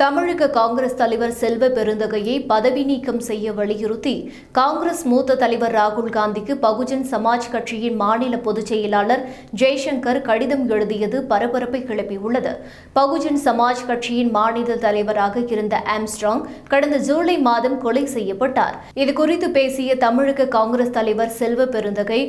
தமிழக காங்கிரஸ் தலைவர் செல்வ பெருந்தகையை பதவி நீக்கம் செய்ய வலியுறுத்தி காங்கிரஸ் மூத்த தலைவர் ராகுல் காந்திக்கு பகுஜன் சமாஜ் கட்சியின் மாநில பொதுச் செயலாளர் ஜெய்சங்கர் கடிதம் எழுதியது பரபரப்பை கிளப்பியுள்ளது. பகுஜன் சமாஜ் கட்சியின் மாநில தலைவராக இருந்த ஆம்ஸ்ட்ராங் கடந்த ஜூலை மாதம் கொலை செய்யப்பட்டார். இதுகுறித்து பேசிய தமிழக காங்கிரஸ் தலைவர் செல்வ பெருந்தகை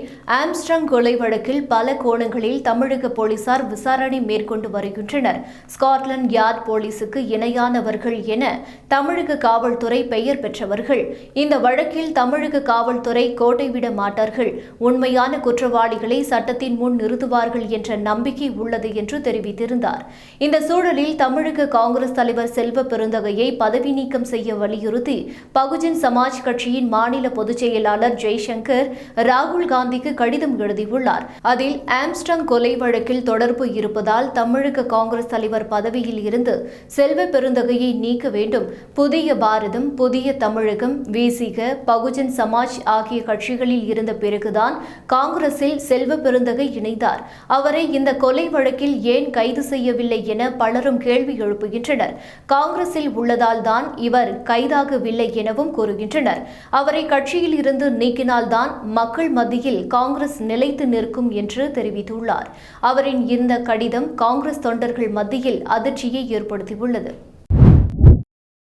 ஆம்ஸ்ட்ராங் கொலை வழக்கில் பல கோணங்களில் தமிழக போலீசார் விசாரணை மேற்கொண்டு வருகின்றனர். ஸ்காட்லாந்து யார்ட் போலீசுக்கு இணையானவர்கள் என தமிழக காவல்துறை பெயர் பெற்றவர்கள். இந்த வழக்கில் தமிழக காவல்துறை கோட்டை விட மாட்டார்கள். உண்மையான குற்றவாளிகளை சட்டத்தின் முன் நிறுத்துவார்கள் என்ற நம்பிக்கை உள்ளது என்று தெரிவித்திருந்தார். இந்த சூழலில் தமிழக காங்கிரஸ் தலைவர் செல்வ பெருந்தகையை பதவி நீக்கம் செய்ய வலியுறுத்தி பகுஜன் சமாஜ் கட்சியின் மாநில பொதுச் செயலாளர் ஜெய்சங்கர் ராகுல் காந்திக்கு கடிதம் எழுதியுள்ளார். அதில் ஆம்ஸ்ட்ராங் கொலை வழக்கில் தொடர்பு இருப்பதால் தமிழக காங்கிரஸ் தலைவர் பதவியில் இருந்து செல்வ பெருந்த பெருந்தகையை நீக்க வேண்டும். புதிய பாரதம் புதிய தமிழகம் விசிக பகுஜன் சமாஜ் ஆகிய கட்சிகளில் இருந்த பிறகுதான் காங்கிரஸில் செல்வ பெருந்தகை இணைந்தார். அவரை இந்த கொலை வழக்கில் ஏன் கைது செய்யவில்லை என பலரும் கேள்வி எழுப்புகின்றனர். காங்கிரஸில் உள்ளதால் தான் இவர் கைதாகவில்லை எனவும் கூறுகின்றனர். அவரை கட்சியில் இருந்து நீக்கினால்தான் மக்கள் மத்தியில் காங்கிரஸ் நிலைத்து நிற்கும் என்று தெரிவித்துள்ளார். அவரின் இந்த கடிதம் காங்கிரஸ் தொண்டர்கள் மத்தியில் அதிர்ச்சியை ஏற்படுத்தியுள்ளது.